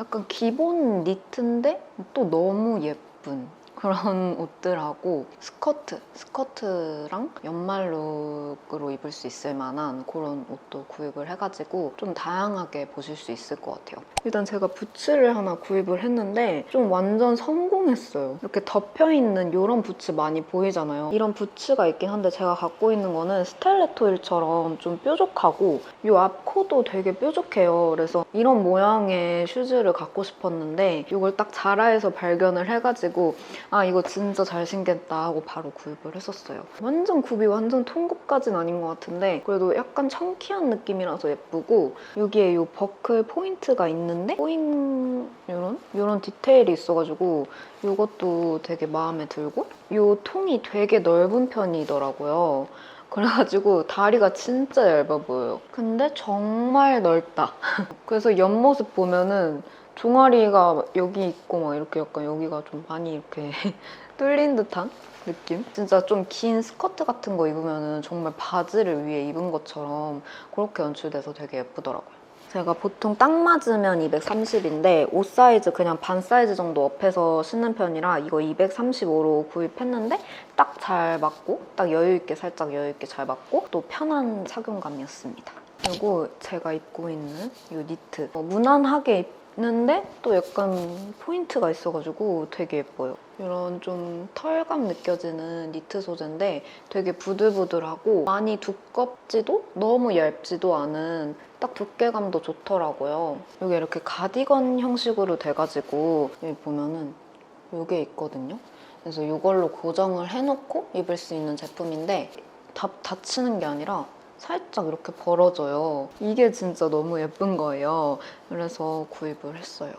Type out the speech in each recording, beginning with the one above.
약간 기본 니트인데 또 너무 예쁜 그런 옷들하고 스커트, 스커트랑 연말룩으로 입을 수 있을 만한 그런 옷도 구입을 해가지고 좀 다양하게 보실 수 있을 것 같아요. 일단 제가 부츠를 하나 구입을 했는데 좀 완전 성공했어요. 이렇게 덮여있는 이런 부츠 많이 보이잖아요. 이런 부츠가 있긴 한데 제가 갖고 있는 거는 스텔레토일처럼 좀 뾰족하고 이 앞 코도 되게 뾰족해요. 그래서 이런 모양의 슈즈를 갖고 싶었는데 이걸 딱 자라에서 발견을 해가지고 아 이거 진짜 잘생겼다 하고 바로 구입을 했었어요. 완전 굽이 완전 통굽까진 아닌 것 같은데 그래도 약간 청키한 느낌이라서 예쁘고 여기에 이 버클 포인트가 있는데 포잉 이런 이런 디테일이 있어가지고 이것도 되게 마음에 들고 이 통이 되게 넓은 편이더라고요. 그래가지고 다리가 진짜 얇아 보여요. 근데 정말 넓다. 그래서 옆모습 보면은 종아리가 여기 있고 막 이렇게 약간 여기가 좀 많이 이렇게 뚫린 듯한 느낌? 진짜 좀 긴 스커트 같은 거 입으면은 정말 바지를 위에 입은 것처럼 그렇게 연출돼서 되게 예쁘더라고요. 제가 보통 딱 맞으면 230인데 옷 사이즈 그냥 반 사이즈 정도 업해서 신는 편이라 이거 235로 구입했는데 딱 잘 맞고 딱 여유 있게 살짝 여유 있게 잘 맞고 또 편한 착용감이었습니다. 그리고 제가 입고 있는 이 니트 어, 무난하게 입 는데 또 약간 포인트가 있어가지고 되게 예뻐요. 이런 좀 털감 느껴지는 니트 소재인데 되게 부들부들하고 많이 두껍지도 너무 얇지도 않은 딱 두께감도 좋더라고요. 이게 이렇게 가디건 형식으로 돼가지고 여기 보면은 이게 있거든요. 그래서 이걸로 고정을 해놓고 입을 수 있는 제품인데 다, 닫히는 게 아니라 살짝 이렇게 벌어져요. 이게 진짜 너무 예쁜 거예요. 그래서 구입을 했어요.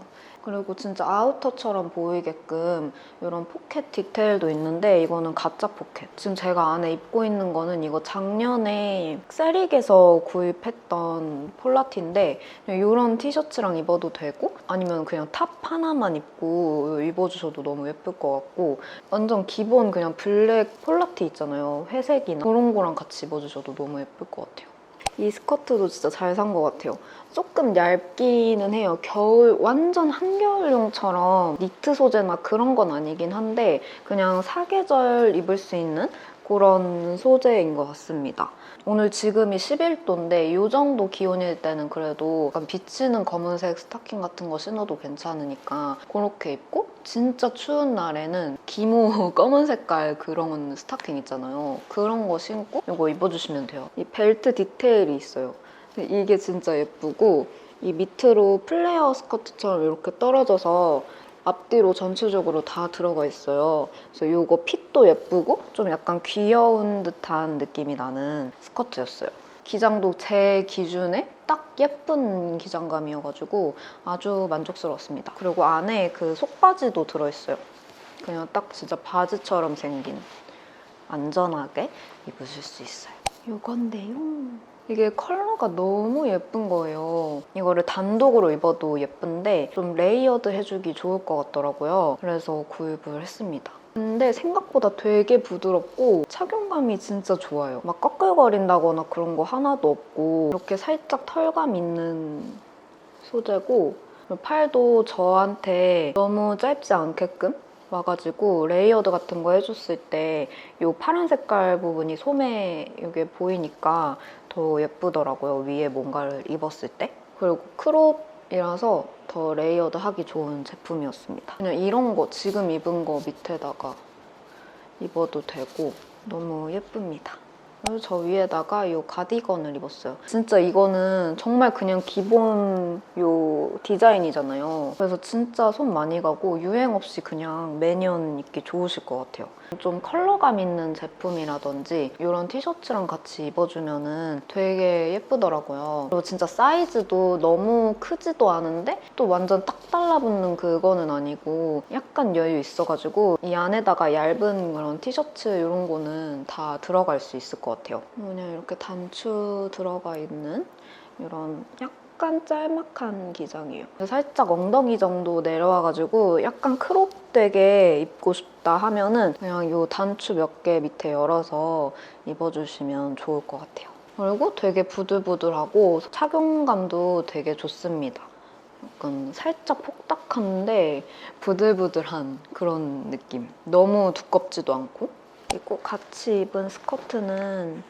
그리고 진짜 아우터처럼 보이게끔 이런 포켓 디테일도 있는데 이거는 가짜 포켓. 지금 제가 안에 입고 있는 거는 이거 작년에 세릭에서 구입했던 폴라티인데 이런 티셔츠랑 입어도 되고 아니면 그냥 탑 하나만 입고 입어주셔도 너무 예쁠 것 같고 완전 기본 그냥 블랙 폴라티 있잖아요. 회색이나 그런 거랑 같이 입어주셔도 너무 예쁠 것 같아요. 이 스커트도 진짜 잘 산 것 같아요. 조금 얇기는 해요. 겨울 완전 한겨울용처럼 니트 소재나 그런 건 아니긴 한데 그냥 사계절 입을 수 있는 그런 소재인 것 같습니다. 오늘 지금이 11도인데 이 정도 기온일 때는 그래도 약간 비치는 검은색 스타킹 같은 거 신어도 괜찮으니까 그렇게 입고 진짜 추운 날에는 기모 검은 색깔 그런 스타킹 있잖아요. 그런 거 신고 이거 입어주시면 돼요. 이 벨트 디테일이 있어요. 이게 진짜 예쁘고 이 밑으로 플레어 스커트처럼 이렇게 떨어져서 앞뒤로 전체적으로 다 들어가 있어요. 그래서 이거 핏도 예쁘고 좀 약간 귀여운 듯한 느낌이 나는 스커트였어요. 기장도 제 기준에 딱 예쁜 기장감이어가지고 아주 만족스러웠습니다. 그리고 안에 그 속바지도 들어있어요. 그냥 딱 진짜 바지처럼 생긴 안전하게 입으실 수 있어요. 이건데요. 이게 컬러가 너무 예쁜 거예요. 이거를 단독으로 입어도 예쁜데 좀 레이어드 해주기 좋을 것 같더라고요. 그래서 구입을 했습니다. 근데 생각보다 되게 부드럽고 착용감이 진짜 좋아요. 막 꺼끌거린다거나 그런 거 하나도 없고 이렇게 살짝 털감 있는 소재고 팔도 저한테 너무 짧지 않게끔 와가지고 레이어드 같은 거 해줬을 때 이 파란 색깔 부분이 소매 이게 보이니까 더 예쁘더라고요. 위에 뭔가를 입었을 때. 그리고 크롭이라서 더 레이어드 하기 좋은 제품이었습니다. 그냥 이런 거 지금 입은 거 밑에다가 입어도 되고 너무 예쁩니다. 그래서 저 위에다가 이 가디건을 입었어요. 진짜 이거는 정말 그냥 기본 요 디자인이잖아요. 그래서 진짜 손 많이 가고 유행 없이 그냥 매년 입기 좋으실 것 같아요. 좀 컬러감 있는 제품이라든지 이런 티셔츠랑 같이 입어주면 은 되게 예쁘더라고요. 그리고 진짜 사이즈도 너무 크지도 않은데 또 완전 딱 달라붙는 그거는 아니고 약간 여유 있어가지고 이 안에다가 얇은 그런 티셔츠 이런 거는 다 들어갈 수 있을 것 같아요. 그냥 이렇게 단추 들어가 있는 이런 약간 짤막한 기장이에요. 살짝 엉덩이 정도 내려와가지고 약간 크롭되게 입고 싶다 하면은 그냥 이 단추 몇 개 밑에 열어서 입어주시면 좋을 것 같아요. 그리고 되게 부들부들하고 착용감도 되게 좋습니다. 약간 살짝 폭닥한데 부들부들한 그런 느낌. 너무 두껍지도 않고. 그리고 같이 입은 스커트는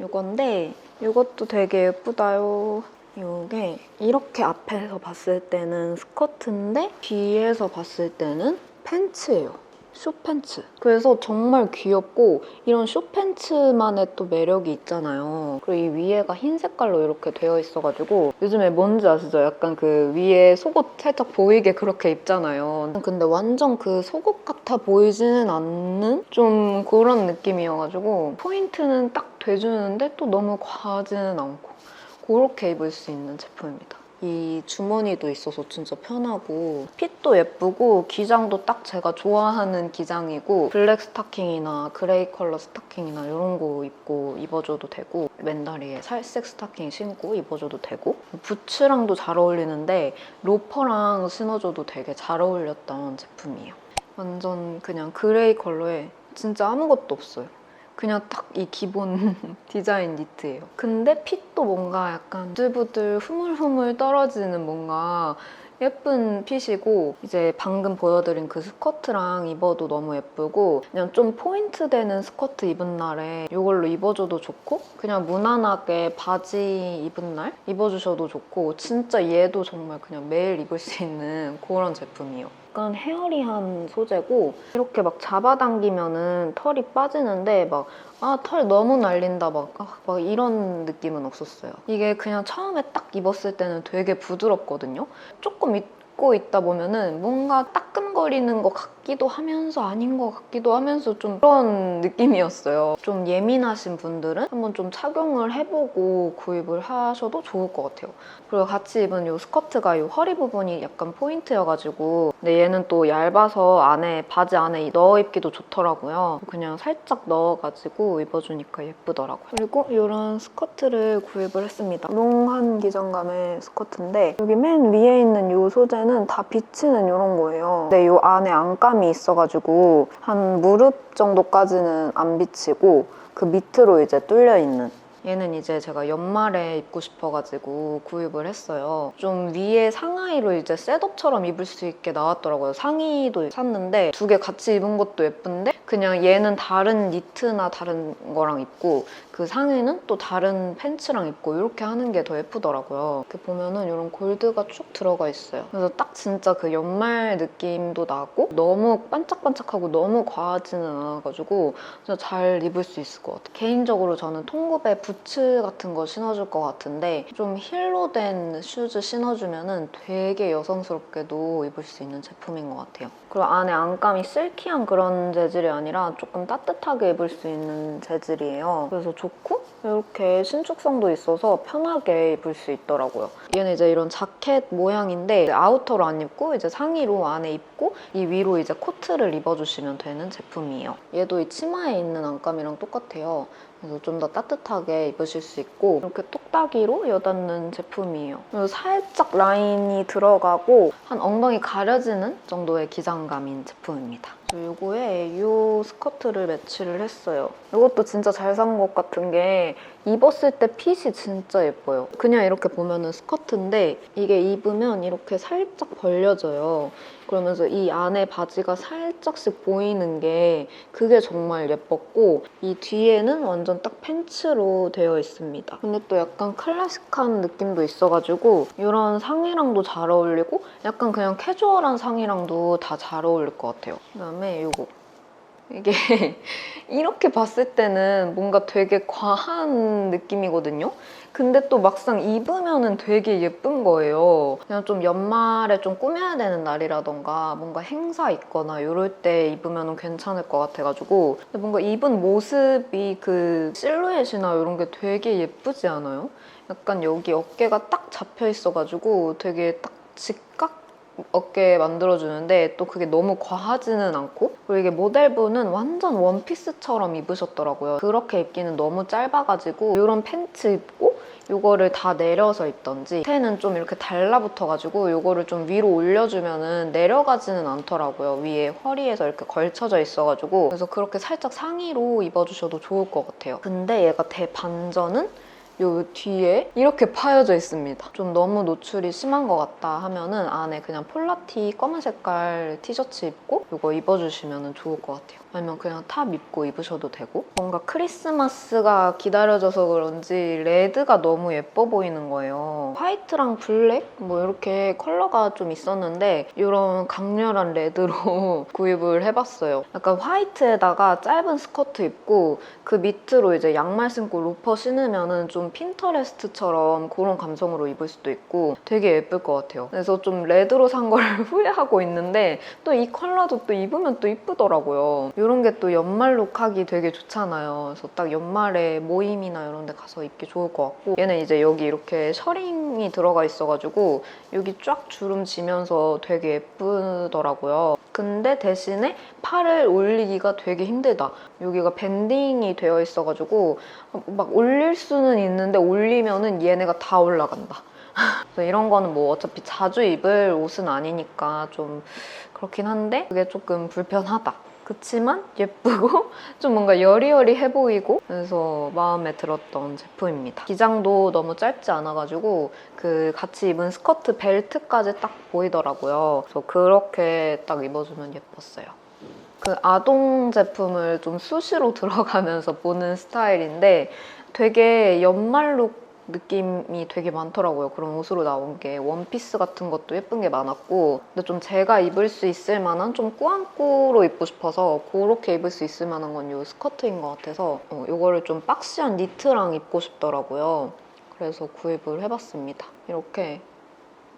이건데 이것도 되게 예쁘다요. 이게 이렇게 앞에서 봤을 때는 스커트인데 뒤에서 봤을 때는 팬츠예요. 숏팬츠. 그래서 정말 귀엽고 이런 숏팬츠만의 또 매력이 있잖아요. 그리고 이 위에가 흰 색깔로 이렇게 되어 있어가지고 요즘에 뭔지 아시죠? 약간 그 위에 속옷 살짝 보이게 그렇게 입잖아요. 근데 완전 그 속옷 같아 보이지는 않는 좀 그런 느낌이어가지고 포인트는 딱 돼주는데 또 너무 과하지는 않고 그렇게 입을 수 있는 제품입니다. 이 주머니도 있어서 진짜 편하고 핏도 예쁘고 기장도 딱 제가 좋아하는 기장이고 블랙 스타킹이나 그레이 컬러 스타킹이나 이런 거 입고 입어줘도 되고 맨다리에 살색 스타킹 신고 입어줘도 되고 부츠랑도 잘 어울리는데 로퍼랑 신어줘도 되게 잘 어울렸던 제품이에요. 완전 그냥 그레이 컬러에 진짜 아무것도 없어요. 그냥 딱 이 기본 디자인 니트예요. 근데 핏도 뭔가 약간 부들부들 흐물흐물 떨어지는 뭔가 예쁜 핏이고 이제 방금 보여드린 그 스커트랑 입어도 너무 예쁘고 그냥 좀 포인트 되는 스커트 입은 날에 이걸로 입어줘도 좋고 그냥 무난하게 바지 입은 날 입어주셔도 좋고 진짜 얘도 정말 그냥 매일 입을 수 있는 그런 제품이에요. 약간 헤어리한 소재고 이렇게 막 잡아당기면은 털이 빠지는데 막 아, 털 너무 날린다, 막, 아, 막 이런 느낌은 없었어요. 이게 그냥 처음에 딱 입었을 때는 되게 부드럽거든요. 조금 입고 있다 보면은 뭔가 따끔거리는 것 같 기도 하면서 아닌 것 같기도 하면서 좀 그런 느낌이었어요. 좀 예민하신 분들은 한번 좀 착용을 해보고 구입을 하셔도 좋을 것 같아요. 그리고 같이 입은 이 스커트가 이 허리 부분이 약간 포인트여가지고 근데 얘는 또 얇아서 안에 바지 안에 넣어 입기도 좋더라고요. 그냥 살짝 넣어가지고 입어주니까 예쁘더라고요. 그리고 이런 스커트를 구입을 했습니다. 롱한 기장감의 스커트인데 여기 맨 위에 있는 이 소재는 다 비치는 이런 거예요. 근데 이 안에 안 감이 있어가지고 한 무릎 정도까지는 안 비치고 그 밑으로 이제 뚫려 있는 얘는 이제 제가 연말에 입고 싶어가지고 구입을 했어요. 좀 위에 상하이로 이제 셋업처럼 입을 수 있게 나왔더라고요. 상의도 샀는데 두 개 같이 입은 것도 예쁜데 그냥 얘는 다른 니트나 다른 거랑 입고 그 상의는 또 다른 팬츠랑 입고 이렇게 하는 게 더 예쁘더라고요. 이렇게 보면은 이런 골드가 쭉 들어가 있어요. 그래서 딱 진짜 그 연말 느낌도 나고 너무 반짝반짝하고 너무 과하지는 않아가지고 진짜 잘 입을 수 있을 것 같아요. 개인적으로 저는 통굽에 부츠 같은 거 신어줄 것 같은데 좀 힐로 된 슈즈 신어주면은 되게 여성스럽게도 입을 수 있는 제품인 것 같아요. 그리고 안에 안감이 실키한 그런 재질이 아니라 조금 따뜻하게 입을 수 있는 재질이에요. 그래서 좋고 이렇게 신축성도 있어서 편하게 입을 수 있더라고요. 얘는 이제 이런 자켓 모양인데 아우터로 안 입고 이제 상의로 안에 입고 이 위로 이제 코트를 입어주시면 되는 제품이에요. 얘도 이 치마에 있는 안감이랑 똑같아요. 그래서 좀 더 따뜻하게 입으실 수 있고 이렇게 똑딱이로 여닫는 제품이에요. 살짝 라인이 들어가고 한 엉덩이 가려지는 정도의 기장감인 제품입니다. 요거에 이 스커트를 매치를 했어요. 이것도 진짜 잘 산 것 같은 게 입었을 때 핏이 진짜 예뻐요. 그냥 이렇게 보면은 스커트인데 이게 입으면 이렇게 살짝 벌려져요. 그러면서 이 안에 바지가 살짝씩 보이는 게 그게 정말 예뻤고 이 뒤에는 완전 딱 팬츠로 되어 있습니다. 근데 또 약간 클래식한 느낌도 있어가지고 이런 상의랑도 잘 어울리고 약간 그냥 캐주얼한 상의랑도 다 잘 어울릴 것 같아요. 그다음에 이거 이게 이렇게 봤을 때는 뭔가 되게 과한 느낌이거든요. 근데 또 막상 입으면은 되게 예쁜 거예요. 그냥 좀 연말에 좀 꾸며야 되는 날이라던가 뭔가 행사 있거나 이럴 때 입으면 괜찮을 것 같아가지고 뭔가 입은 모습이 그 실루엣이나 이런 게 되게 예쁘지 않아요? 약간 여기 어깨가 딱 잡혀 있어가지고 되게 딱 직각 어깨 만들어주는데 또 그게 너무 과하지는 않고 그리고 이게 모델분은 완전 원피스처럼 입으셨더라고요. 그렇게 입기는 너무 짧아가지고 이런 팬츠 입고 이거를 다 내려서 입던지 밑에는 좀 이렇게 달라붙어가지고 이거를 좀 위로 올려주면은 내려가지는 않더라고요. 위에 허리에서 이렇게 걸쳐져 있어가지고 그래서 그렇게 살짝 상의로 입어주셔도 좋을 것 같아요. 근데 얘가 대반전은 요 뒤에 이렇게 파여져 있습니다. 좀 너무 노출이 심한 것 같다 하면은 안에 그냥 폴라티 검은 색깔 티셔츠 입고 이거 입어주시면 좋을 것 같아요. 아니면 그냥 탑 입고 입으셔도 되고 뭔가 크리스마스가 기다려져서 그런지 레드가 너무 예뻐 보이는 거예요. 화이트랑 블랙 뭐 이렇게 컬러가 좀 있었는데 이런 강렬한 레드로 구입을 해봤어요. 약간 화이트에다가 짧은 스커트 입고 그 밑으로 이제 양말 신고 로퍼 신으면은 좀 핀터레스트처럼 그런 감성으로 입을 수도 있고 되게 예쁠 것 같아요. 그래서 좀 레드로 산 걸 후회하고 있는데 또 이 컬러도 또 입으면 또 이쁘더라고요. 이런 게 또 연말 룩하기 되게 좋잖아요. 그래서 딱 연말에 모임이나 이런 데 가서 입기 좋을 것 같고 얘는 이제 여기 이렇게 셔링이 들어가 있어가지고 여기 쫙 주름 지면서 되게 예쁘더라고요. 근데 대신에 팔을 올리기가 되게 힘들다. 여기가 밴딩이 되어 있어가지고 막 올릴 수는 있는데 올리면은 얘네가 다 올라간다. 이런 거는 뭐 어차피 자주 입을 옷은 아니니까 좀 그렇긴 한데 그게 조금 불편하다. 그치만 예쁘고 좀 뭔가 여리여리해 보이고 그래서 마음에 들었던 제품입니다. 기장도 너무 짧지 않아가지고 그 같이 입은 스커트 벨트까지 딱 보이더라고요. 그래서 그렇게 딱 입어주면 예뻤어요. 그 아동 제품을 좀 수시로 들어가면서 보는 스타일인데 되게 연말 룩 느낌이 되게 많더라고요. 그런 옷으로 나온 게 원피스 같은 것도 예쁜 게 많았고 근데 좀 제가 입을 수 있을 만한 좀 꾸안꾸로 입고 싶어서 그렇게 입을 수 있을 만한 건 이 스커트인 것 같아서 어, 이거를 좀 박시한 니트랑 입고 싶더라고요. 그래서 구입을 해봤습니다. 이렇게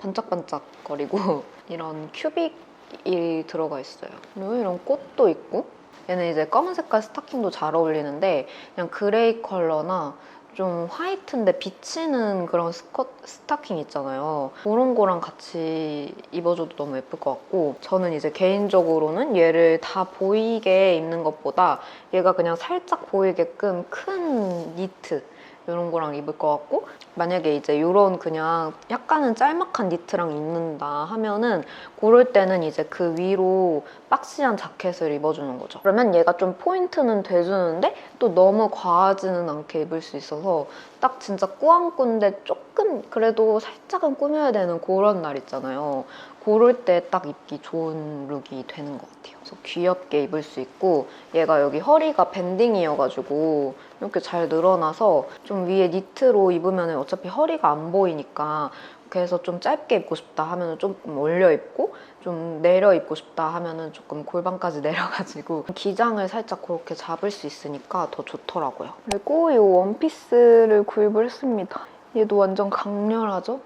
반짝반짝거리고 이런 큐빅이 들어가 있어요. 그리고 이런 꽃도 있고 얘는 이제 검은 색깔 스타킹도 잘 어울리는데 그냥 그레이 컬러나 좀 화이트인데 비치는 그런 스커, 스타킹 있잖아요. 그런 거랑 같이 입어줘도 너무 예쁠 것 같고 저는 이제 개인적으로는 얘를 다 보이게 입는 것보다 얘가 그냥 살짝 보이게끔 큰 니트 이런 거랑 입을 것 같고 만약에 이제 이런 그냥 약간은 짤막한 니트랑 입는다 하면은 그럴 때는 이제 그 위로 박시한 자켓을 입어주는 거죠. 그러면 얘가 좀 포인트는 돼주는데 또 너무 과하지는 않게 입을 수 있어서 딱 진짜 꾸안꾸인데 조금 그래도 살짝은 꾸며야 되는 그런 날 있잖아요. 그럴 때딱 입기 좋은 룩이 되는 것 같아요. 그래서 귀엽게 입을 수 있고 얘가 여기 허리가 밴딩이어가지고 이렇게 잘 늘어나서 좀 위에 니트로 입으면 어차피 허리가 안 보이니까 그래서 좀 짧게 입고 싶다 하면 조금 올려 입고 좀 내려 입고 싶다 하면은 조금 골반까지 내려가지고 기장을 살짝 그렇게 잡을 수 있으니까 더 좋더라고요. 그리고 이 원피스를 구입을 했습니다. 얘도 완전 강렬하죠?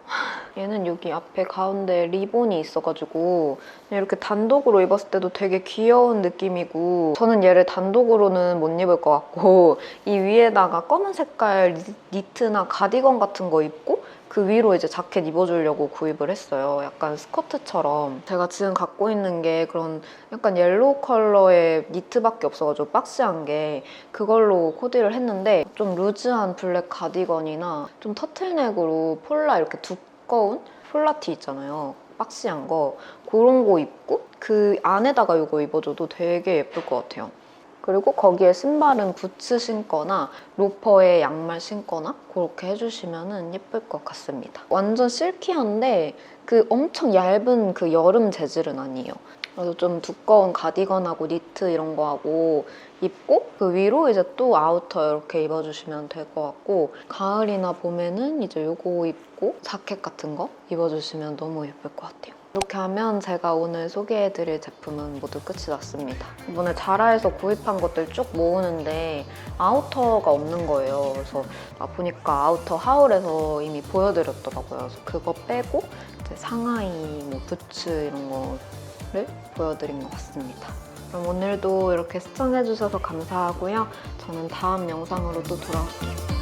얘는 여기 앞에 가운데 리본이 있어가지고 이렇게 단독으로 입었을 때도 되게 귀여운 느낌이고 저는 얘를 단독으로는 못 입을 것 같고 이 위에다가 검은 색깔 니- 니트나 가디건 같은 거 입고 그 위로 이제 자켓 입어주려고 구입을 했어요. 약간 스커트처럼. 제가 지금 갖고 있는 게 그런 약간 옐로우 컬러의 니트밖에 없어가지고 박시한 게 그걸로 코디를 했는데 좀 루즈한 블랙 가디건이나 좀 터틀넥으로 폴라 이렇게 두꺼운 폴라티 있잖아요. 박시한 거 그런 거 입고 그 안에다가 이거 입어줘도 되게 예쁠 것 같아요. 그리고 거기에 신발은 부츠 신거나 로퍼에 양말 신거나 그렇게 해주시면 예쁠 것 같습니다. 완전 실키한데 그 엄청 얇은 그 여름 재질은 아니에요. 그래서 좀 두꺼운 가디건하고 니트 이런 거 하고 입고 그 위로 이제 또 아우터 이렇게 입어주시면 될 것 같고 가을이나 봄에는 이제 요거 입고 자켓 같은 거 입어주시면 너무 예쁠 것 같아요. 이렇게 하면 제가 오늘 소개해드릴 제품은 모두 끝이 났습니다. 이번에 자라에서 구입한 것들 쭉 모으는데 아우터가 없는 거예요. 그래서 아, 보니까 아우터 하울에서 이미 보여드렸더라고요. 그래서 그거 빼고 상하이, 뭐 부츠 이런 거를 보여드린 것 같습니다. 그럼 오늘도 이렇게 시청해주셔서 감사하고요. 저는 다음 영상으로 또 돌아올게요.